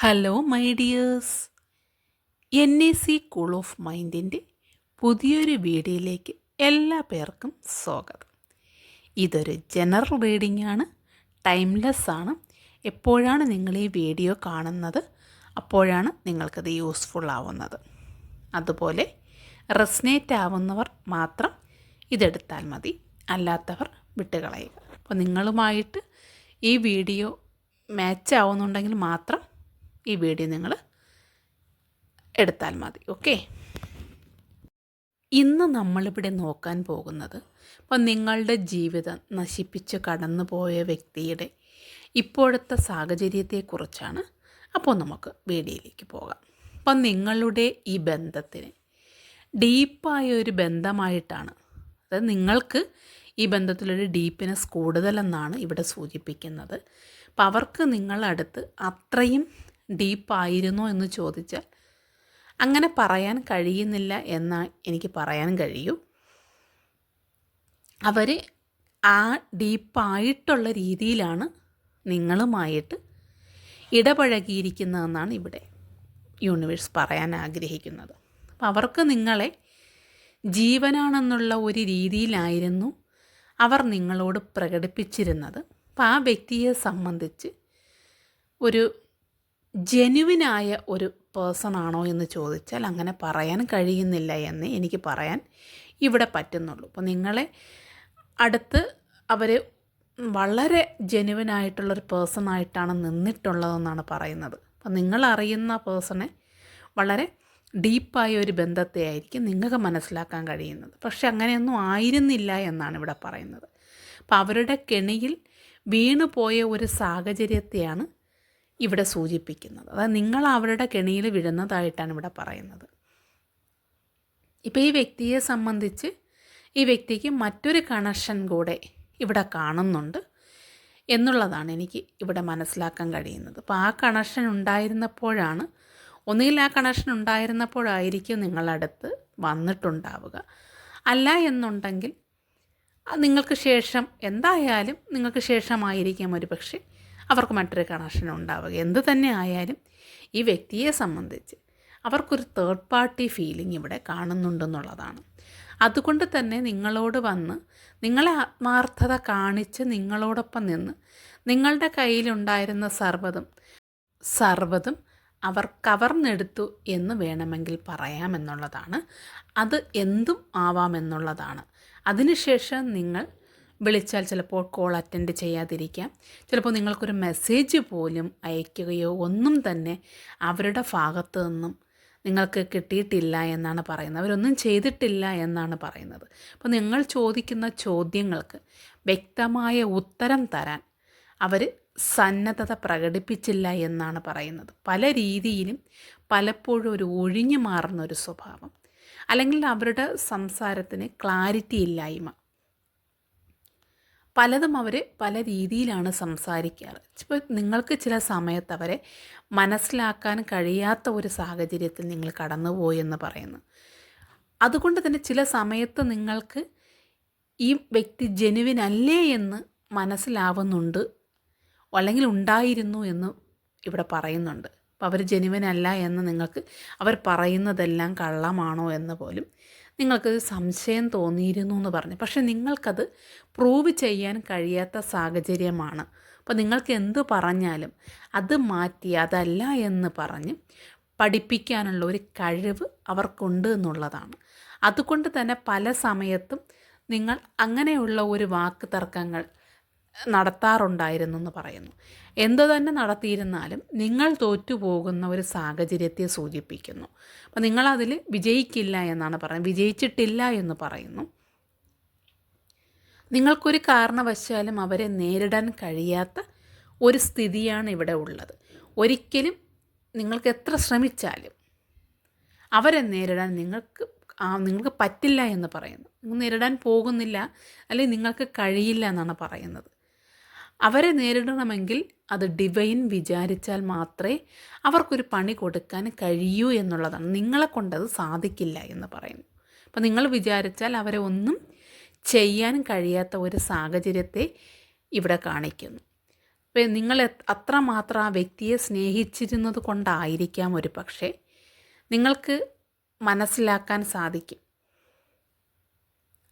Hello my dears N A C cool of മൈൻഡിന്റെ പുതിയൊരു വീഡിയോയിലേക്ക് എല്ലാ പേർക്കും സ്വാഗതം. ഇതൊരു ജനറൽ റീഡിംഗ് ആണ്. ടൈംലെസ് ആണ്. എപ്പോഴാണ് നിങ്ങൾ ഈ വീഡിയോ കാണുന്നത്? അപ്പോഴാണ് നിങ്ങൾക്കത് യൂസ്ഫുൾ ആവുന്നത്. അതുപോലെ റെസ്നേറ്റ് ആവുന്നവർ മാത്രം ഇതെടുത്താൽ മതി. അല്ലാത്തവർ വിട്ടുകളയുക. അപ്പോൾ നിങ്ങളുമായിട്ട് ഈ വീഡിയോ മാച്ച് ആവുന്നുണ്ടെങ്കിൽ മാത്രം ഈ വീഡിയോ നിങ്ങൾ എടുത്താൽ മതി ഓക്കെ? ഇന്ന് നമ്മളിവിടെ നോക്കാൻ പോകുന്നത് ഇപ്പം നിങ്ങളുടെ ജീവിതം നശിപ്പിച്ച് കടന്നുപോയ വ്യക്തിയുടെ ഇപ്പോഴത്തെ സാഹചര്യത്തെക്കുറിച്ചാണ് അപ്പോൾ നമുക്ക് വീഡിയോയിലേക്ക് പോകാം. അപ്പം നിങ്ങളുടെ ഈ ബന്ധത്തിന് ഡീപ്പായ ഒരു ബന്ധമായിട്ടാണ് അതായത് നിങ്ങൾക്ക് ഈ ബന്ധത്തിലൊരു ഡീപ്പിനെസ് കൂടുതലെന്നാണ് ഇവിടെ സൂചിപ്പിക്കുന്നത്. അപ്പം അവർക്ക് നിങ്ങളടുത്ത് അത്രയും ഡീപ്പായിരുന്നോ എന്ന് ചോദിച്ചാൽ അങ്ങനെ പറയാൻ കഴിയുന്നില്ല എന്ന് എനിക്ക് പറയാൻ കഴിയൂ. അവർ ആ ഡീപ്പായിട്ടുള്ള രീതിയിലാണ് നിങ്ങളുമായിട്ട് ഇടപഴകിയിരിക്കുന്നതെന്നാണ് ഇവിടെ യൂണിവേഴ്സ് പറയാൻ ആഗ്രഹിക്കുന്നത്. അപ്പം അവർക്ക് നിങ്ങളെ ജീവനാണെന്നുള്ള ഒരു രീതിയിലായിരുന്നു അവർ നിങ്ങളോട് പ്രകടിപ്പിച്ചിരുന്നത്. അപ്പം ആ വ്യക്തിയെ സംബന്ധിച്ച് ഒരു ജെനുവിനായ ഒരു പേഴ്സൺ ആണോ എന്ന് ചോദിച്ചാൽ അങ്ങനെ പറയാൻ കഴിയുന്നില്ല എന്ന് എനിക്ക് പറയാൻ ഇവിടെ പറ്റുന്നുള്ളൂ. അപ്പോൾ നിങ്ങളെ അടുത്ത് അവർ വളരെ ജെനുവിനായിട്ടുള്ളൊരു പേഴ്സൺ ആയിട്ടാണ് നിന്നിട്ടുള്ളതെന്നാണ് പറയുന്നത്. അപ്പോൾ നിങ്ങൾ അറിയുന്ന പേഴ്സണെ വളരെ ഡീപ്പായ ഒരു ബന്ധത്തെ ആയിരിക്കും നിങ്ങൾക്ക് മനസ്സിലാക്കാൻ കഴിയുന്നത്. പക്ഷെ അങ്ങനെയൊന്നും ആയിരുന്നില്ല എന്നാണ് ഇവിടെ പറയുന്നത്. അപ്പോൾ അവരുടെ കെണിയിൽ വീണുപോയ ഒരു സാഹചര്യത്തെയാണ് ഇവിടെ സൂചിപ്പിക്കുന്നത്. അതായത് നിങ്ങൾ അവരുടെ കെണിയിൽ വിഴുന്നതായിട്ടാണ് ഇവിടെ പറയുന്നത്. ഇപ്പോൾ ഈ വ്യക്തിയെ സംബന്ധിച്ച് ഈ വ്യക്തിക്ക് മറ്റൊരു കണക്ഷൻ കൂടെ ഇവിടെ കാണുന്നുണ്ട് എന്നുള്ളതാണ് എനിക്ക് ഇവിടെ മനസ്സിലാക്കാൻ കഴിയുന്നത്. അപ്പോൾ ആ കണക്ഷൻ ഉണ്ടായിരുന്നപ്പോഴാണ് ഒന്നുകിൽ ആ കണക്ഷൻ ഉണ്ടായിരുന്നപ്പോഴായിരിക്കും നിങ്ങളടുത്ത് വന്നിട്ടുണ്ടാവുക. അല്ല എന്നുണ്ടെങ്കിൽ നിങ്ങൾക്ക് ശേഷം എന്തായാലും നിങ്ങൾക്ക് ശേഷമായിരിക്കാം ഒരു പക്ഷേ അവർക്ക് മറ്റൊരു കണക്ഷൻ ഉണ്ടാവുക. എന്ത് തന്നെ ആയാലും ഈ വ്യക്തിയെ സംബന്ധിച്ച് അവർക്കൊരു തേർഡ് പാർട്ടി ഫീലിംഗ് ഇവിടെ കാണുന്നുണ്ടെന്നുള്ളതാണ്. അതുകൊണ്ട് തന്നെ നിങ്ങളോട് വന്ന് നിങ്ങളെ ആത്മാർത്ഥത കാണിച്ച് നിങ്ങളോടൊപ്പം നിന്ന് നിങ്ങളുടെ കയ്യിലുണ്ടായിരുന്ന സർവതും സർവതും അവർ കവർന്നെടുത്തു എന്ന് വേണമെങ്കിൽ പറയാമെന്നുള്ളതാണ് അത് എന്തും ആവാമെന്നുള്ളതാണ് അതിനുശേഷം നിങ്ങൾ വിളിച്ചാൽ ചിലപ്പോൾ കോൾ അറ്റൻഡ് ചെയ്യാതിരിക്കാം. ചിലപ്പോൾ നിങ്ങൾക്കൊരു മെസ്സേജ് പോലും അയയ്ക്കുകയോ ഒന്നും തന്നെ അവരുടെ ഭാഗത്തു നിന്നും നിങ്ങൾക്ക് കിട്ടിയിട്ടില്ല എന്നാണ് പറയുന്നത്. അവരൊന്നും ചെയ്തിട്ടില്ല എന്നാണ് പറയുന്നത്. അപ്പോൾ നിങ്ങൾ ചോദിക്കുന്ന ചോദ്യങ്ങൾക്ക് വ്യക്തമായ ഉത്തരം തരാൻ അവർ സന്നദ്ധത പ്രകടിപ്പിച്ചില്ല എന്നാണ് പറയുന്നത്. പല രീതിയിലും പലപ്പോഴും ഒരു ഒഴിഞ്ഞു മാറുന്ന ഒരു സ്വഭാവം. അല്ലെങ്കിൽ അവരുടെ സംസാരത്തിന് ക്ലാരിറ്റി ഇല്ലായ്മ. പലതും അവർ പല രീതിയിലാണ് സംസാരിക്കാറ്. ഇപ്പോൾ നിങ്ങൾക്ക് ചില സമയത്ത് അവരെ മനസ്സിലാക്കാൻ കഴിയാത്ത ഒരു സാഹചര്യത്തിൽ നിങ്ങൾ കടന്നുപോയി എന്ന് പറയുന്നു. അതുകൊണ്ട് തന്നെ ചില സമയത്ത് നിങ്ങൾക്ക് ഈ വ്യക്തി ജെനുവിൻ അല്ലേ എന്ന് മനസ്സിലാവുന്നുണ്ട്. അല്ലെങ്കിൽ ഉണ്ടായിരുന്നു എന്ന് ഇവിടെ പറയുന്നുണ്ട്. അപ്പോൾ അവർ ജനുവിനല്ല എന്ന് നിങ്ങൾക്ക് അവർ പറയുന്നതെല്ലാം കള്ളമാണോ എന്ന് പോലും നിങ്ങൾക്ക് സംശയം തോന്നിയിരുന്നു എന്ന് പറഞ്ഞു. പക്ഷേ നിങ്ങൾക്കത് പ്രൂവ് ചെയ്യാൻ കഴിയാത്ത സാഹചര്യമാണ്. അപ്പോൾ നിങ്ങൾക്ക് എന്ത് പറഞ്ഞാലും അത് മാറ്റി അതല്ല എന്ന് പറഞ്ഞ് പഠിപ്പിക്കാനുള്ള ഒരു കഴിവ് അവർക്കുണ്ട് എന്നുള്ളതാണ്. അതുകൊണ്ട് തന്നെ പല സമയത്തും നിങ്ങൾ അങ്ങനെയുള്ള ഒരു വാക്ക് തർക്കങ്ങൾ നടത്താറുണ്ടായിരുന്നു എന്ന് പറയുന്നു. എന്തു തന്നെ നടത്തിയിരുന്നാലും നിങ്ങൾ തോറ്റുപോകുന്ന ഒരു സാഹചര്യത്തെ സൂചിപ്പിക്കുന്നു. അപ്പം നിങ്ങളതിൽ വിജയിക്കില്ല എന്നാണ് പറയുന്നത്. വിജയിച്ചിട്ടില്ല എന്ന് പറയുന്നു. നിങ്ങൾക്കൊരു കാരണവശാലും അവരെ നേരിടാൻ കഴിയാത്ത ഒരു സ്ഥിതിയാണ് ഇവിടെ ഉള്ളത്. ഒരിക്കലും നിങ്ങൾക്ക് എത്ര ശ്രമിച്ചാലും അവരെ നേരിടാൻ നിങ്ങൾക്ക് നിങ്ങൾക്ക് പറ്റില്ല എന്ന് പറയുന്നു. നിങ്ങൾ നേരിടാൻ പോകുന്നില്ല അല്ലെങ്കിൽ നിങ്ങൾക്ക് കഴിയില്ല എന്നാണ് പറയുന്നത്. അവരെ നേരിടണമെങ്കിൽ അത് ഡിവൈൻ വിചാരിച്ചാൽ മാത്രമേ അവർക്കൊരു പണി കൊടുക്കാൻ കഴിയൂ എന്നുള്ളതാണ്. നിങ്ങളെ കൊണ്ടത് സാധിക്കില്ല എന്ന് പറയുന്നു. അപ്പം നിങ്ങൾ വിചാരിച്ചാൽ അവരെ ഒന്നും ചെയ്യാൻ കഴിയാത്ത ഒരു സാഹചര്യത്തെ ഇവിടെ കാണിക്കുന്നു. അപ്പം നിങ്ങൾ അത്രമാത്രം ആ വ്യക്തിയെ സ്നേഹിച്ചിരുന്നത് കൊണ്ടായിരിക്കാം ഒരു പക്ഷേ നിങ്ങൾക്ക് മനസ്സിലാക്കാൻ സാധിക്കും.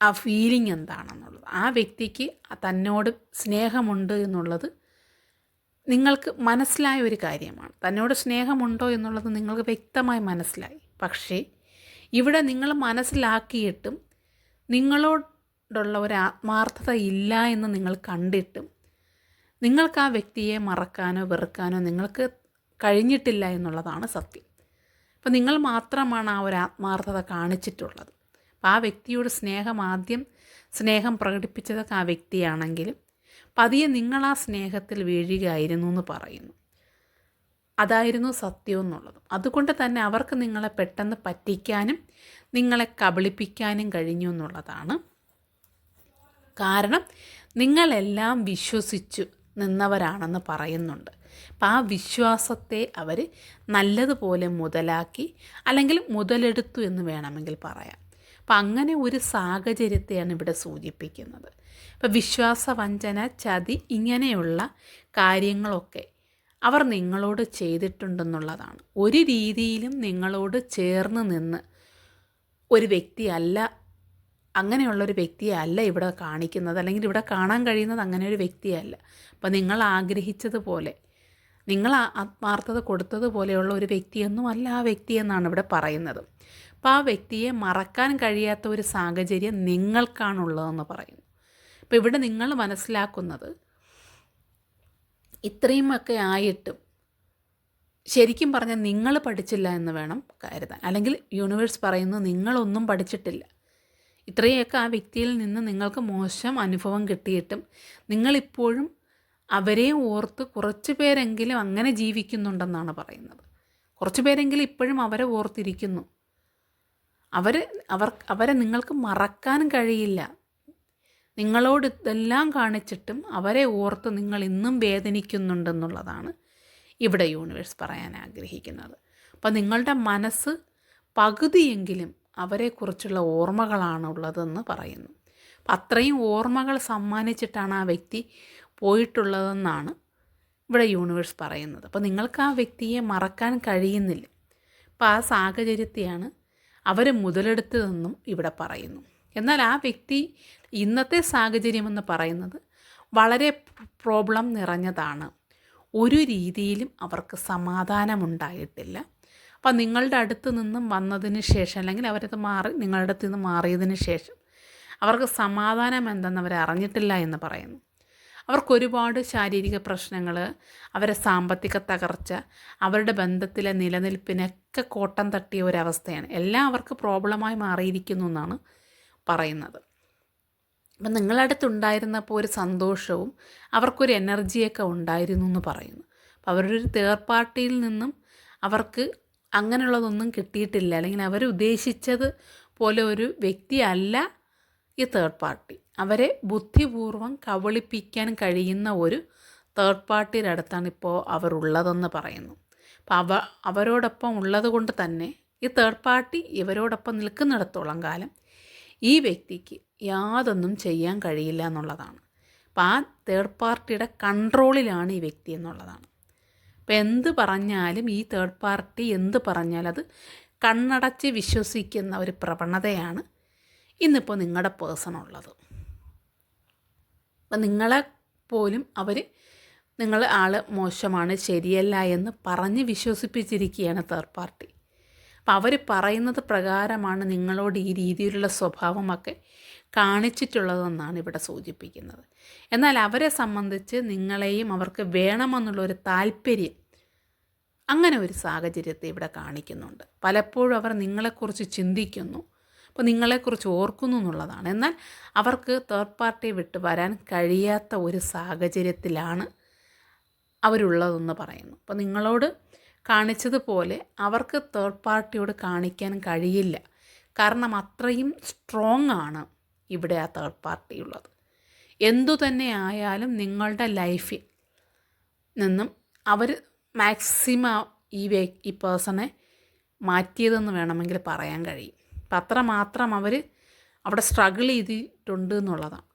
ആ ഫീലിംഗ് എന്താണെന്നുള്ളത്. ആ വ്യക്തിക്ക് തന്നോട് സ്നേഹമുണ്ട് എന്നുള്ളത് നിങ്ങൾക്ക് മനസ്സിലായ ഒരു കാര്യമാണ്. തന്നോട് സ്നേഹമുണ്ടോ എന്നുള്ളത് നിങ്ങൾക്ക് വ്യക്തമായി മനസ്സിലായി. പക്ഷേ ഇവിടെ നിങ്ങൾ മനസ്സിലാക്കിയിട്ടും നിങ്ങളോടുള്ള ഒരു ആത്മാർത്ഥത ഇല്ല എന്ന് നിങ്ങൾ കണ്ടിട്ടും നിങ്ങൾക്ക് ആ വ്യക്തിയെ മറക്കാനോ വെറുക്കാനോ നിങ്ങൾക്ക് കഴിഞ്ഞിട്ടില്ല എന്നുള്ളതാണ് സത്യം. അപ്പോൾ നിങ്ങൾ മാത്രമാണ് ആ ഒരു ആത്മാർത്ഥത കാണിച്ചിട്ടുള്ളത്. ആ വ്യക്തിയോട് സ്നേഹം ആദ്യം സ്നേഹം പ്രകടിപ്പിച്ചതൊക്കെ ആ വ്യക്തിയാണെങ്കിലും പതിയെ നിങ്ങൾ ആ സ്നേഹത്തിൽ വീഴുകയായിരുന്നു എന്ന് പറയുന്നു. അതായിരുന്നു സത്യം എന്നുള്ളത്. അതുകൊണ്ട് തന്നെ അവർക്ക് നിങ്ങളെ പെട്ടെന്ന് പറ്റിക്കാനും നിങ്ങളെ കബളിപ്പിക്കാനും കഴിഞ്ഞു എന്നുള്ളതാണ്. കാരണം നിങ്ങളെല്ലാം വിശ്വസിച്ചു നിന്നവരാണെന്ന് പറയുന്നുണ്ട്. അപ്പം ആ വിശ്വാസത്തെ അവർ നല്ലതുപോലെ മുതലാക്കി അല്ലെങ്കിൽ മുതലെടുത്തു എന്ന് വേണമെങ്കിൽ പറയാം. അപ്പം അങ്ങനെ ഒരു സാഹചര്യത്തെയാണ് ഇവിടെ സൂചിപ്പിക്കുന്നത്. അപ്പം വിശ്വാസവഞ്ചന ചതി ഇങ്ങനെയുള്ള കാര്യങ്ങളൊക്കെ അവർ നിങ്ങളോട് ചെയ്തിട്ടുണ്ടെന്നുള്ളതാണ്. ഒരു രീതിയിലും നിങ്ങളോട് ചേർന്ന് നിന്ന് ഒരു വ്യക്തിയല്ല അങ്ങനെയുള്ളൊരു വ്യക്തിയല്ല ഇവിടെ കാണിക്കുന്നത്. അല്ലെങ്കിൽ ഇവിടെ കാണാൻ കഴിയുന്നത് അങ്ങനെ ഒരു വ്യക്തിയല്ല. അപ്പം നിങ്ങൾ ആഗ്രഹിച്ചതുപോലെ നിങ്ങൾ ആത്മാർത്ഥത കൊടുത്തതുപോലെയുള്ള ഒരു വ്യക്തിയൊന്നും അല്ല ആ വ്യക്തി എന്നാണ് ഇവിടെ പറയുന്നത്. അപ്പോൾ ആ വ്യക്തിയെ മറക്കാൻ കഴിയാത്ത ഒരു സാഹചര്യം നിങ്ങൾക്കാണുള്ളതെന്ന് പറയുന്നു. അപ്പോൾ ഇവിടെ നിങ്ങൾ മനസ്സിലാക്കുന്നത് ഇത്രയുമൊക്കെ ആയിട്ടും ശരിക്കും പറഞ്ഞാൽ നിങ്ങൾ പഠിച്ചില്ല എന്ന് വേണം കരുതാൻ. അല്ലെങ്കിൽ യൂണിവേഴ്സ് പറയുന്നു നിങ്ങളൊന്നും പഠിച്ചിട്ടില്ല. ഇത്രയൊക്കെ ആ വ്യക്തിയിൽ നിന്ന് നിങ്ങൾക്ക് മോശം അനുഭവം കിട്ടിയിട്ടും നിങ്ങളിപ്പോഴും അവരെ ഓർത്ത് കുറച്ച് പേരെങ്കിലും അങ്ങനെ ജീവിക്കുന്നുണ്ടെന്നാണ് പറയുന്നത്. കുറച്ച് പേരെങ്കിലും ഇപ്പോഴും അവരെ ഓർത്തിരിക്കുന്നു. അവർ അവർ അവരെ നിങ്ങൾക്ക് മറക്കാനും കഴിയില്ല. നിങ്ങളോട് ഇതെല്ലാം കാണിച്ചിട്ടും അവരെ ഓർത്ത് നിങ്ങൾ ഇന്നും വേദനിക്കുന്നുണ്ടെന്നുള്ളതാണ് ഇവിടെ യൂണിവേഴ്സ് പറയാൻ ആഗ്രഹിക്കുന്നത്. അപ്പോൾ നിങ്ങളുടെ മനസ്സ് പകുതിയെങ്കിലും അവരെക്കുറിച്ചുള്ള ഓർമ്മകളാണ് ഉള്ളതെന്ന് പറയുന്നു. അപ്പം അത്രയും ഓർമ്മകൾ സമ്മാനിച്ചിട്ടാണ് ആ വ്യക്തി പോയിട്ടുള്ളതെന്നാണ് ഇവിടെ യൂണിവേഴ്സ് പറയുന്നത്. അപ്പോൾ നിങ്ങൾക്ക് ആ വ്യക്തിയെ മറക്കാൻ കഴിയുന്നില്ല. അപ്പോൾ ആ സാഹചര്യത്തെയാണ് അവർ മുതലെടുത്തതെന്നും ഇവിടെ പറയുന്നു. എന്നാൽ ആ വ്യക്തി ഇന്നത്തെ സാഹചര്യമെന്ന് പറയുന്നത് വളരെ പ്രോബ്ലം നിറഞ്ഞതാണ്. ഒരു രീതിയിലും അവർക്ക് സമാധാനമുണ്ടായിട്ടില്ല. അപ്പം നിങ്ങളുടെ അടുത്ത് നിന്നും വന്നതിന് ശേഷം അല്ലെങ്കിൽ അവരത് മാറി നിങ്ങളുടെ അടുത്ത് നിന്ന് മാറിയതിന് ശേഷം അവർക്ക് സമാധാനം എന്തെന്ന് അവർ അറിഞ്ഞിട്ടില്ല എന്ന് പറയുന്നു. അവർക്ക് ഒരുപാട് ശാരീരിക പ്രശ്നങ്ങൾ അവരെ സാമ്പത്തിക തകർച്ച അവരുടെ ബന്ധത്തിലെ നിലനിൽപ്പിനൊക്കെ കോട്ടം തട്ടിയ ഒരവസ്ഥയാണ്. എല്ലാം അവർക്ക് പ്രോബ്ലമായി മാറിയിരിക്കുന്നു എന്നാണ് പറയുന്നത്. അപ്പം നിങ്ങളടുത്തുണ്ടായിരുന്നപ്പോൾ ഒരു സന്തോഷവും അവർക്കൊരു എനർജിയൊക്കെ ഉണ്ടായിരുന്നു എന്ന് പറയുന്നു. അപ്പോൾ അവരുടെ ഒരു തേർഡ് പാർട്ടിയിൽ നിന്നും അവർക്ക് അങ്ങനെയുള്ളതൊന്നും കിട്ടിയിട്ടില്ല. അല്ലെങ്കിൽ അവർ ഉദ്ദേശിച്ചത് പോലെ ഒരു വ്യക്തിയല്ല ഈ തേർഡ് പാർട്ടി അവരെ ബുദ്ധിപൂർവം കബളിപ്പിക്കാൻ കഴിയുന്ന ഒരു തേർഡ് പാർട്ടിയുടെ അടുത്താണ് ഇപ്പോൾ അവർ ഉള്ളതെന്ന് പറയുന്നു. അപ്പോൾ അവ അവരോടൊപ്പം ഉള്ളത് കൊണ്ട് തന്നെ ഈ തേർഡ് പാർട്ടി ഇവരോടൊപ്പം നിൽക്കുന്നിടത്തോളം കാലം ഈ വ്യക്തിക്ക് യാതൊന്നും ചെയ്യാൻ കഴിയില്ല എന്നുള്ളതാണ്. അപ്പം ആ തേർഡ് പാർട്ടിയുടെ കൺട്രോളിലാണ് ഈ വ്യക്തി എന്നുള്ളതാണ്. അപ്പം എന്ത് പറഞ്ഞാലും ഈ തേർഡ് പാർട്ടി എന്ത് പറഞ്ഞാലും അത് കണ്ണടച്ച് വിശ്വസിക്കുന്ന ഒരു പ്രവണതയാണ് ഇന്നിപ്പോൾ നിങ്ങളുടെ പേഴ്സൺ ഉള്ളത്. അപ്പം നിങ്ങളെ പോലും അവർ നിങ്ങൾ ആൾ മോശമാണ് ശരിയല്ല എന്ന് പറഞ്ഞ് വിശ്വസിപ്പിച്ചിരിക്കുകയാണ് തേർഡ് പാർട്ടി അപ്പം അവർ പറയുന്നത് പ്രകാരമാണ് നിങ്ങളോട് ഈ രീതിയിലുള്ള സ്വഭാവമൊക്കെ കാണിച്ചിട്ടുള്ളതെന്നാണ് ഇവിടെ സൂചിപ്പിക്കുന്നത്. എന്നാൽ അവരെ സംബന്ധിച്ച് നിങ്ങളെയും അവർക്ക് വേണമെന്നുള്ളൊരു താല്പര്യം അങ്ങനെ ഒരു സാഹചര്യത്തെ ഇവിടെ കാണിക്കുന്നുണ്ട്. പലപ്പോഴും അവർ നിങ്ങളെക്കുറിച്ച് ചിന്തിക്കുന്നു അപ്പോൾ നിങ്ങളെക്കുറിച്ച് ഓർക്കുന്നു എന്നുള്ളതാണ്. എന്നാൽ അവർക്ക് തേർഡ് പാർട്ടി വിട്ട് വരാൻ കഴിയാത്ത ഒരു സാഹചര്യത്തിലാണ് അവരുള്ളതെന്ന് പറയുന്നു. അപ്പോൾ നിങ്ങളോട് കാണിച്ചതുപോലെ അവർക്ക് തേർഡ് പാർട്ടിയോട് കാണിക്കാൻ കഴിയില്ല. കാരണം അത്രയും സ്ട്രോങ് ആണ് ഇവിടെ ആ തേർഡ് പാർട്ടി ഉള്ളത്. എന്തു തന്നെ ആയാലും നിങ്ങളുടെ ലൈഫിൽ നിന്നും അവർ മാക്സിമം ഈ വ്യ ഈ പേഴ്സണെ മാറ്റിയതെന്ന് വേണമെങ്കിൽ പറയാൻ കഴിയും. അപ്പം അത്രമാത്രം അവർ അവിടെ സ്ട്രഗിൾ ചെയ്തിട്ടുണ്ട് എന്നുള്ളതാണ്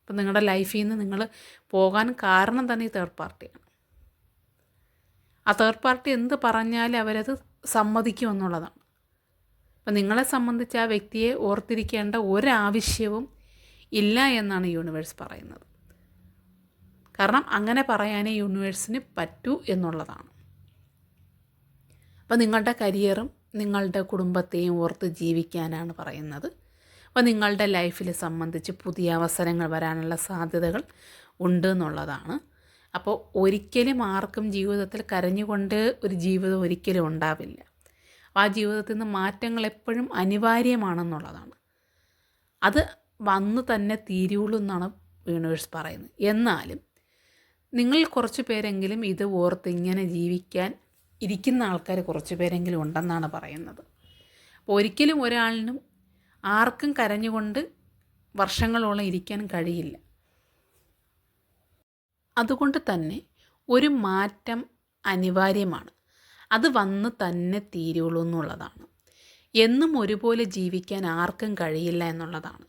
അപ്പം നിങ്ങളുടെ ലൈഫിൽ നിന്ന് നിങ്ങൾ പോകാൻ കാരണം തന്നെ ഈ തേർഡ് പാർട്ടിയാണ് ആ തേർഡ് പാർട്ടി എന്ത് പറഞ്ഞാലും അവരത് സമ്മതിക്കുമെന്നുള്ളതാണ്. അപ്പം നിങ്ങളെ സംബന്ധിച്ച് ആ വ്യക്തിയെ ഓർത്തിരിക്കേണ്ട ഒരാവശ്യവും ഇല്ല എന്നാണ് യൂണിവേഴ്സ് പറയുന്നത്. കാരണം അങ്ങനെ പറയാനേ യൂണിവേഴ്സിന് പറ്റൂ എന്നുള്ളതാണ്. അപ്പം നിങ്ങളുടെ കരിയറും നിങ്ങളുടെ കുടുംബത്തെയും ഓർത്ത് ജീവിക്കാനാണ് പറയുന്നത്. അപ്പോൾ നിങ്ങളുടെ ലൈഫിൽ സംബന്ധിച്ച് പുതിയ അവസരങ്ങൾ വരാനുള്ള സാധ്യതകൾ ഉണ്ട് എന്നുള്ളതാണ് അപ്പോൾ ഒരിക്കലും ആർക്കും ജീവിതത്തിൽ കരഞ്ഞുകൊണ്ട് ഒരു ജീവിതം ഒരിക്കലും ഉണ്ടാവില്ല. ആ ജീവിതത്തിൽ നിന്ന് മാറ്റങ്ങൾ എപ്പോഴും അനിവാര്യമാണെന്നുള്ളതാണ്. അത് വന്ന് തന്നെ തീരുള്ളൂ എന്നാണ് യൂണിവേഴ്സ് പറയുന്നത്. എന്നാലും നിങ്ങൾ കുറച്ച് പേരെങ്കിലും ഇത് ഓർത്ത് ഇങ്ങനെ ജീവിക്കാൻ ഇരിക്കുന്ന ആൾക്കാർ കുറച്ച് പേരെങ്കിലും ഉണ്ടെന്നാണ് പറയുന്നത്. അപ്പോൾ ഒരിക്കലും ഒരാളിനും ആർക്കും കരഞ്ഞുകൊണ്ട് വർഷങ്ങളോളം ഇരിക്കാൻ കഴിയില്ല. അതുകൊണ്ട് തന്നെ ഒരു മാറ്റം അനിവാര്യമാണ്. അത് വന്ന് തന്നെ തീരുള്ളൂ എന്നുള്ളതാണ്. എന്നും ഒരുപോലെ ജീവിക്കാൻ ആർക്കും കഴിയില്ല എന്നുള്ളതാണ്.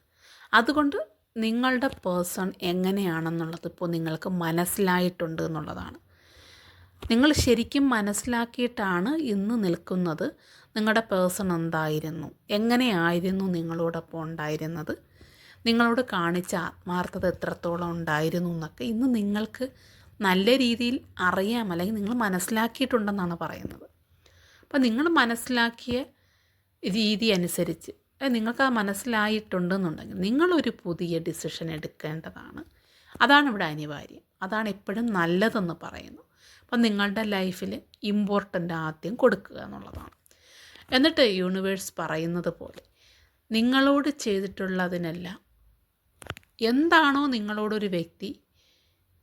അതുകൊണ്ട് നിങ്ങളുടെ പേഴ്സൺ എങ്ങനെയാണെന്നുള്ളത് ഇപ്പോൾ നിങ്ങൾക്ക് മനസ്സിലായിട്ടുണ്ട് എന്നുള്ളതാണ്. നിങ്ങൾ ശരിക്കും മനസ്സിലാക്കിയിട്ടാണ് ഇന്ന് നിൽക്കുന്നത്. നിങ്ങളുടെ പേഴ്സൺ എന്തായിരുന്നു? എങ്ങനെയായിരുന്നു നിങ്ങളോടൊപ്പം ഉണ്ടായിരുന്നത്? നിങ്ങളോട് കാണിച്ച ആത്മാർത്ഥത എത്രത്തോളം ഉണ്ടായിരുന്നു എന്നൊക്കെ ഇന്ന് നിങ്ങൾക്ക് നല്ല രീതിയിൽ അറിയാം. അല്ലെങ്കിൽ നിങ്ങൾ മനസ്സിലാക്കിയിട്ടുണ്ടെന്നാണ് പറയുന്നത്. അപ്പോൾ നിങ്ങൾ മനസ്സിലാക്കിയ രീതി അനുസരിച്ച് നിങ്ങൾക്ക് അത് മനസ്സിലായിട്ടുണ്ടെന്നുണ്ടെങ്കിൽ നിങ്ങളൊരു പുതിയ ഡിസിഷൻ എടുക്കേണ്ടതാണ്. അതാണ് ഇവിടെ അനിവാര്യം. അതാണ് എപ്പോഴും നല്ലതെന്ന് പറയുന്നു അപ്പം നിങ്ങളുടെ ലൈഫിൽ ഇമ്പോർട്ടന്റ് ആദ്യം കൊടുക്കുക എന്നുള്ളതാണ്. എന്നിട്ട് യൂണിവേഴ്സ് പറയുന്നത് പോലെ നിങ്ങളോട് ചെയ്തിട്ടുള്ളതിനെല്ലാം എന്താണോ നിങ്ങളോടൊരു വ്യക്തി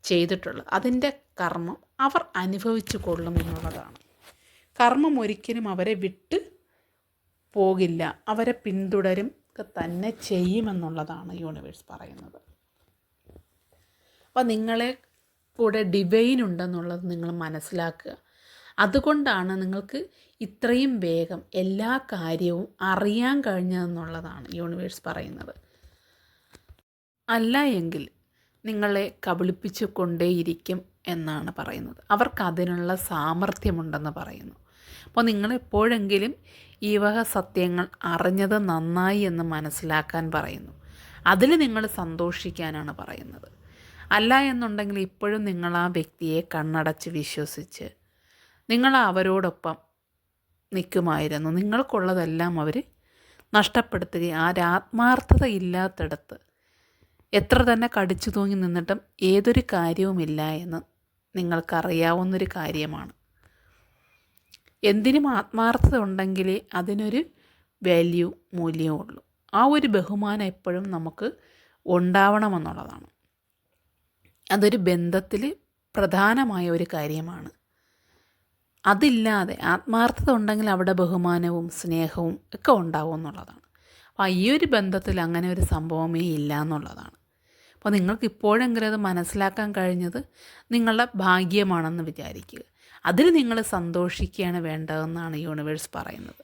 ചെയ്തിട്ടുള്ളത് അതിന്റെ കർമ്മം അവർ അനുഭവിച്ചു കൊള്ളും എന്നുള്ളതാണ്. കർമ്മം ഒരിക്കലും അവരെ വിട്ട് പോകില്ല അവരെ പിന്തുടരും തന്നെ ചെയ്യുമെന്നുള്ളതാണ് യൂണിവേഴ്സ് പറയുന്നത്. അപ്പം നിങ്ങളെ കൂടെ ഡിവൈൻ ഉണ്ടെന്നുള്ളത് നിങ്ങൾ മനസ്സിലാക്കുക. അതുകൊണ്ടാണ് നിങ്ങൾക്ക് ഇത്രയും വേഗം എല്ലാ കാര്യവും അറിയാൻ കഴിഞ്ഞതെന്നുള്ളതാണ് യൂണിവേഴ്സ് പറയുന്നത്. അല്ല എങ്കിൽ നിങ്ങളെ കബളിപ്പിച്ചു കൊണ്ടേയിരിക്കും എന്നാണ് പറയുന്നത്. അവർക്ക് അതിനുള്ള സാമർഥ്യമുണ്ടെന്ന് പറയുന്നു. അപ്പോൾ നിങ്ങൾ എപ്പോഴെങ്കിലും ഈ വക സത്യങ്ങൾ അറിഞ്ഞത് നന്നായി എന്ന് മനസ്സിലാക്കാൻ പറയുന്നു. അതിൽ നിങ്ങൾ സന്തോഷിക്കാനാണ് പറയുന്നത്. അല്ല എന്നുണ്ടെങ്കിൽ ഇപ്പോഴും നിങ്ങൾ ആ വ്യക്തിയെ കണ്ണടച്ച് വിശ്വസിച്ച് നിങ്ങൾ അവരോടൊപ്പം നിൽക്കുമായിരുന്നു. നിങ്ങൾക്കുള്ളതെല്ലാം അവർ നഷ്ടപ്പെടുത്തുകയും ആ ആത്മാർത്ഥത ഇല്ലാത്തിടത്ത് എത്ര തന്നെ കടിച്ചു തൂങ്ങി നിന്നിട്ടും ഏതൊരു കാര്യവുമില്ല എന്ന് നിങ്ങൾക്കറിയാവുന്നൊരു കാര്യമാണ്. എന്തിനും ആത്മാർത്ഥത ഉണ്ടെങ്കിലേ അതിനൊരു വാല്യൂ മൂല്യമുള്ളൂ ആ ഒരു ബഹുമാനം എപ്പോഴും നമുക്ക് ഉണ്ടാവണമെന്നുള്ളതാണ്. അതൊരു ബന്ധത്തിൽ പ്രധാനമായ ഒരു കാര്യമാണ്. അതില്ലാതെ ആത്മാർത്ഥത ഉണ്ടെങ്കിൽ അവിടെ ബഹുമാനവും സ്നേഹവും ഒക്കെ ഉണ്ടാവും എന്നുള്ളതാണ്. അപ്പോൾ ഈ ഒരു ബന്ധത്തിൽ അങ്ങനെ ഒരു സംഭവമേ ഇല്ല എന്നുള്ളതാണ്. അപ്പോൾ നിങ്ങൾക്ക് ഇപ്പോഴെങ്കിലും അത് മനസ്സിലാക്കാൻ കഴിഞ്ഞത് നിങ്ങളുടെ ഭാഗ്യമാണെന്ന് വിചാരിക്കുക. അതിൽ നിങ്ങൾ സന്തോഷിക്കുകയാണ് വേണ്ടതെന്നാണ് യൂണിവേഴ്സ് പറയുന്നത്.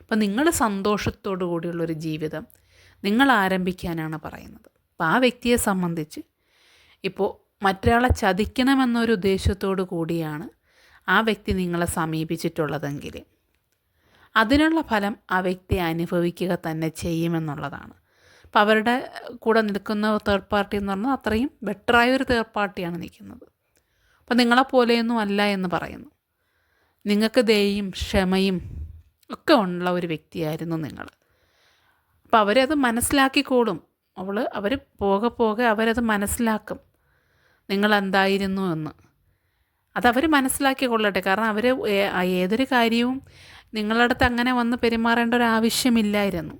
അപ്പോൾ നിങ്ങൾ സന്തോഷത്തോടു കൂടിയുള്ളൊരു ജീവിതം നിങ്ങൾ ആരംഭിക്കാനാണ് പറയുന്നത്. അപ്പോൾ ആ വ്യക്തിയെ സംബന്ധിച്ച് ഇപ്പോൾ മറ്റൊരാളെ ചതിക്കണമെന്നൊരു ഉദ്ദേശത്തോടു കൂടിയാണ് ആ വ്യക്തി നിങ്ങളെ സമീപിച്ചിട്ടുള്ളതെങ്കിൽ. അതിനുള്ള ഫലം ആ വ്യക്തി അനുഭവിക്കുക തന്നെ ചെയ്യുമെന്നുള്ളതാണ്. അപ്പോൾ അവരുടെ കൂടെ നിൽക്കുന്ന തേർഡ് പാർട്ടി എന്ന് പറഞ്ഞാൽ അത്രയും ബെറ്ററായ ഒരു തേർഡ് പാർട്ടിയാണ് നിൽക്കുന്നത്. അപ്പോൾ നിങ്ങളെപ്പോലെയൊന്നും അല്ല എന്ന് പറയുന്നു. നിങ്ങൾക്ക് ദയയും ക്ഷമയും ഒക്കെ ഉള്ള ഒരു വ്യക്തിയായിരുന്നു നിങ്ങൾ. അപ്പോൾ അവരത് മനസ്സിലാക്കിക്കോളും. അവൾ അവർ പോകെ പോകെ അവരത് മനസ്സിലാക്കും. നിങ്ങളെന്തായിരുന്നു എന്ന്. അതവർ മനസ്സിലാക്കി കൊള്ളട്ടെ. കാരണം അവർ ഏതൊരു കാര്യവും നിങ്ങളടുത്ത് അങ്ങനെ വന്ന് പെരുമാറേണ്ട ഒരു ആവശ്യമില്ലായിരുന്നു.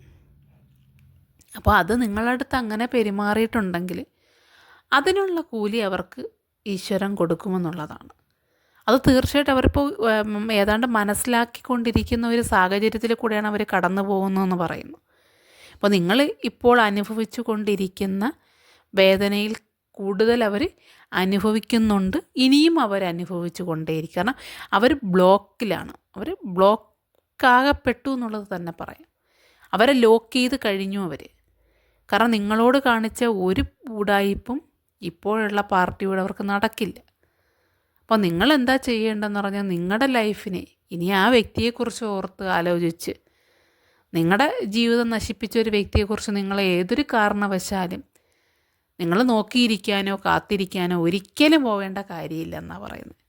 അപ്പോൾ അത് നിങ്ങളടുത്ത് അങ്ങനെ പെരുമാറിയിട്ടുണ്ടെങ്കിൽ അതിനുള്ള കൂലി അവർക്ക് ഈശ്വരൻ കൊടുക്കുമെന്നുള്ളതാണ്. അത് തീർച്ചയായിട്ടും അവരിപ്പോൾ ഏതാണ്ട് മനസ്സിലാക്കിക്കൊണ്ടിരിക്കുന്ന ഒരു സാഹചര്യത്തിൽ കൂടെയാണ് അവർ കടന്നു പോകുന്നതെന്ന് പറയുന്നു അപ്പോൾ നിങ്ങൾ ഇപ്പോൾ അനുഭവിച്ചു കൊണ്ടിരിക്കുന്ന വേദനയിൽ കൂടുതൽ അവർ അനുഭവിക്കുന്നുണ്ട്. ഇനിയും അവർ അനുഭവിച്ചു കൊണ്ടേയിരിക്കും. കാരണം അവർ ബ്ലോക്കിലാണ്. അവർ ബ്ലോക്കാകപ്പെട്ടു എന്നുള്ളത് തന്നെ പറയാം. അവരെ ലോക്ക് ചെയ്ത് കഴിഞ്ഞു അവർ കാരണം നിങ്ങളോട് കാണിച്ച ഒരു ഉടായിപ്പും ഇപ്പോഴുള്ള പാർട്ടിയോട് അവർക്ക് നടക്കില്ല. അപ്പോൾ നിങ്ങൾ എന്താ ചെയ്യേണ്ടതെന്ന് പറഞ്ഞാൽ നിങ്ങളുടെ ലൈഫിനെ ഇനി ആ വ്യക്തിയെക്കുറിച്ച് ഓർത്ത് ആലോചിച്ച് നിങ്ങളുടെ ജീവിതം നശിപ്പിച്ച ഒരു വ്യക്തിയെക്കുറിച്ച് നിങ്ങൾ ഏതൊരു കാരണവശാലും നിങ്ങൾ നോക്കിയിരിക്കാനോ കാത്തിരിക്കാനോ ഒരിക്കലും പോവേണ്ട കാര്യമില്ല എന്നാണ് പറയുന്നത്.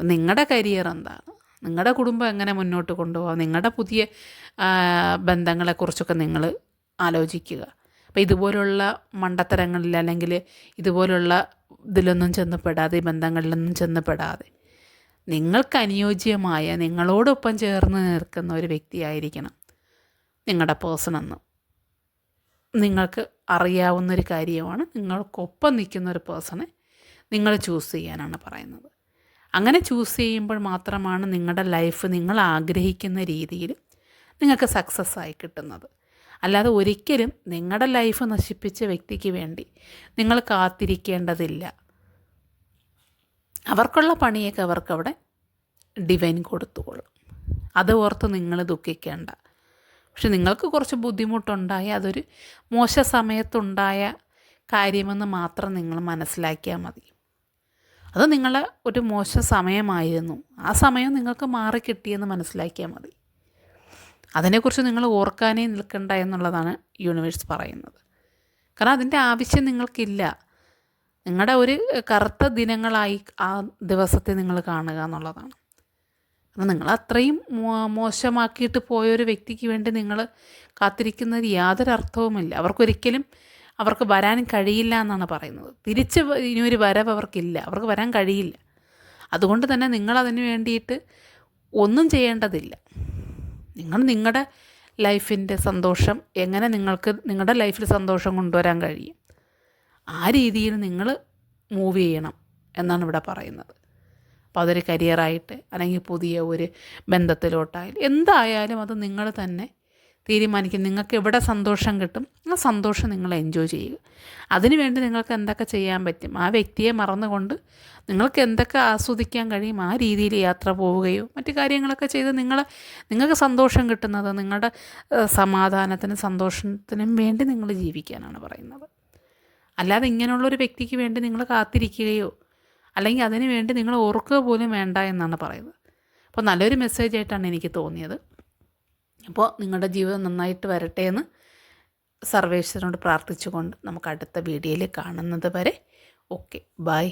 നിങ്ങളുടെ കരിയർ എന്താണ്? നിങ്ങളുടെ കുടുംബം എങ്ങനെ മുന്നോട്ട് കൊണ്ടുപോകാം നിങ്ങളുടെ പുതിയ ബന്ധങ്ങളെക്കുറിച്ചൊക്കെ നിങ്ങൾ ആലോചിക്കുക. അപ്പോൾ ഇതുപോലുള്ള മണ്ടത്തരങ്ങളിൽ അല്ലെങ്കിൽ ഇതുപോലുള്ള ഇതിലൊന്നും ചെന്നപ്പെടാതെ ഈ ബന്ധങ്ങളിലൊന്നും ചെന്നപ്പെടാതെ നിങ്ങൾക്ക് അനുയോജ്യമായ നിങ്ങളോടൊപ്പം ചേർന്ന് നിൽക്കുന്ന ഒരു വ്യക്തിയായിരിക്കണം നിങ്ങളുടെ പേഴ്സൺ എന്ന്. നിങ്ങൾക്ക് അറിയാവുന്നൊരു കാര്യമാണ്. നിങ്ങൾക്കൊപ്പം നിൽക്കുന്ന ഒരു പേഴ്സണെ നിങ്ങൾ ചൂസ് ചെയ്യാനാണ് പറയുന്നത്. അങ്ങനെ ചൂസ് ചെയ്യുമ്പോൾ മാത്രമാണ് നിങ്ങളുടെ ലൈഫ് നിങ്ങൾ ആഗ്രഹിക്കുന്ന രീതിയിൽ നിങ്ങൾക്ക് സക്സസ് ആയി കിട്ടുന്നത്. അല്ലാതെ ഒരിക്കലും നിങ്ങളുടെ ലൈഫ് നശിപ്പിച്ച വ്യക്തിക്ക് വേണ്ടി നിങ്ങൾ കാത്തിരിക്കേണ്ടതില്ല. അവർക്കുള്ള പണിയൊക്കെ അവർക്കവിടെ ഡിവൈൻ കൊടുത്തുകൊള്ളും അത് ഓർത്ത് നിങ്ങൾ ദുഃഖിക്കേണ്ട. പക്ഷെ നിങ്ങൾക്ക് കുറച്ച് ബുദ്ധിമുട്ടുണ്ടായ അതൊരു മോശ സമയത്തുണ്ടായ കാര്യമെന്ന് മാത്രം നിങ്ങൾ മനസ്സിലാക്കിയാൽ മതി. അത് നിങ്ങളെ ഒരു മോശ സമയമായിരുന്നു. ആ സമയം നിങ്ങൾക്ക് മാറി മാറിക്കിട്ടിയെന്ന് മനസ്സിലാക്കിയാൽ മതി. അതിനെക്കുറിച്ച് നിങ്ങൾ ഓർക്കാനേ നിൽക്കണ്ട എന്നുള്ളതാണ് യൂണിവേഴ്സ് പറയുന്നത്. കാരണം അതിന്റെ ആവശ്യം നിങ്ങൾക്കില്ല. നിങ്ങളുടെ ഒരു കറുത്ത ദിനങ്ങളായി ആ ദിവസത്തെ നിങ്ങൾ കാണുക എന്നുള്ളതാണ്. കാരണം നിങ്ങൾ അത്രയും മോശമാക്കിയിട്ട് പോയ ഒരു വ്യക്തിക്ക് വേണ്ടി നിങ്ങൾ കാത്തിരിക്കുന്നത് യാതൊരു അർത്ഥവുമില്ല അവർക്കൊരിക്കലും അവർക്ക് വരാൻ കഴിയില്ല എന്നാണ് പറയുന്നത്. തിരിച്ച് ഇനിയൊരു വരവ് അവർക്കില്ല. അവർക്ക് വരാൻ കഴിയില്ല. അതുകൊണ്ട് തന്നെ നിങ്ങളതിന് വേണ്ടിയിട്ട് ഒന്നും ചെയ്യേണ്ടതില്ല. നിങ്ങൾ നിങ്ങളുടെ ലൈഫിന്റെ സന്തോഷം എങ്ങനെ നിങ്ങൾക്ക് നിങ്ങളുടെ ലൈഫിൽ സന്തോഷം കൊണ്ടുവരാൻ കഴിയും? ആ രീതിയിൽ നിങ്ങൾ മൂവ് ചെയ്യണം എന്നാണ് ഇവിടെ പറയുന്നത്. അപ്പോൾ അതൊരു കരിയറായിട്ട് അല്ലെങ്കിൽ പുതിയ ഒരു ബന്ധത്തിലോട്ടായാലും എന്തായാലും അത് നിങ്ങൾ തന്നെ തീരുമാനിക്കും. നിങ്ങൾക്ക് എവിടെ സന്തോഷം കിട്ടും ആ സന്തോഷം നിങ്ങൾ എൻജോയ് ചെയ്യുക. അതിനുവേണ്ടി നിങ്ങൾക്ക് എന്തൊക്കെ ചെയ്യാൻ പറ്റും? ആ വ്യക്തിയെ മറന്നുകൊണ്ട് നിങ്ങൾക്ക് എന്തൊക്കെ ആസ്വദിക്കാൻ കഴിയും? ആ രീതിയിൽ യാത്ര പോവുകയോ മറ്റു കാര്യങ്ങളൊക്കെ ചെയ്ത് നിങ്ങൾ നിങ്ങൾക്ക് സന്തോഷം കിട്ടുന്നത് നിങ്ങളുടെ സമാധാനത്തിനും സന്തോഷത്തിനും വേണ്ടി നിങ്ങൾ ജീവിക്കാനാണ് പറയുന്നത്. അല്ലാതെ ഇങ്ങനെയുള്ളൊരു വ്യക്തിക്ക് വേണ്ടി നിങ്ങൾ കാത്തിരിക്കുകയോ അല്ലെങ്കിൽ അതിന് വേണ്ടി നിങ്ങൾ ഓർക്കുക പോലും വേണ്ട എന്നാണ് പറയുന്നത്. അപ്പോൾ നല്ലൊരു മെസ്സേജ് ആയിട്ടാണ് എനിക്ക് തോന്നിയത്. അപ്പോൾ നിങ്ങളുടെ ജീവിതം നന്നായിട്ട് വരട്ടെ എന്ന് സർവേശ്വരനോട് പ്രാർത്ഥിച്ചുകൊണ്ട് നമുക്ക് അടുത്ത വീഡിയോയിൽ കാണുന്നത് വരെ. Okay bye.